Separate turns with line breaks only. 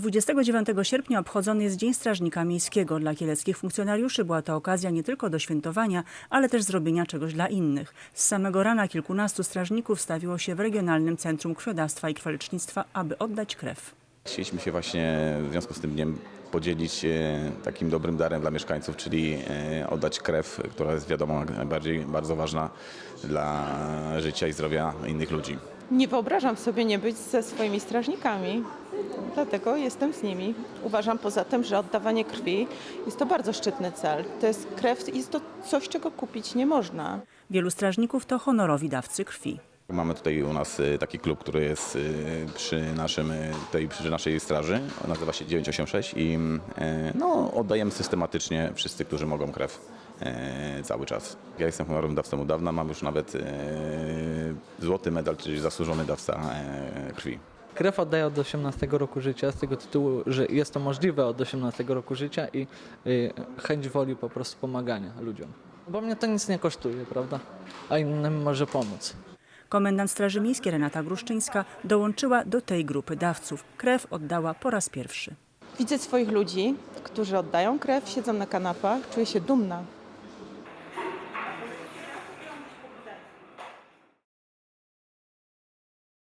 29 sierpnia obchodzony jest Dzień Strażnika Miejskiego. Dla kieleckich funkcjonariuszy była to okazja nie tylko do świętowania, ale też zrobienia czegoś dla innych. Z samego rana kilkunastu strażników stawiło się w Regionalnym Centrum Krwiodawstwa i Krwiolecznictwa, aby oddać krew.
Chcieliśmy się właśnie w związku z tym dniem podzielić e, takim dobrym darem dla mieszkańców, czyli e, oddać krew, która jest wiadomo najbardziej bardzo ważna dla życia i zdrowia innych ludzi.
Nie wyobrażam sobie nie być ze swoimi strażnikami, dlatego jestem z nimi. Uważam poza tym, że oddawanie krwi jest to bardzo szczytny cel. To jest krew, jest to coś, czego kupić nie można.
Wielu strażników to honorowi dawcy krwi.
Mamy tutaj u nas e, taki klub, który jest e, przy, naszym, e, tutaj przy naszej straży, On nazywa się 986 i e, no, oddajemy systematycznie wszyscy, którzy mogą krew e, cały czas. Ja jestem honorowym dawcą od dawna, mam już nawet e, złoty medal, czyli zasłużony dawca krwi.
Krew oddaję od 18 roku życia z tego tytułu, że jest to możliwe od 18 roku życia i y, chęć woli po prostu pomagania ludziom. Bo mnie to nic nie kosztuje, prawda? A innym może pomóc.
Komendant Straży Miejskiej Renata Gruszczyńska dołączyła do tej grupy dawców. Krew oddała po raz pierwszy.
Widzę swoich ludzi, którzy oddają krew, siedzą na kanapach, czuję się dumna.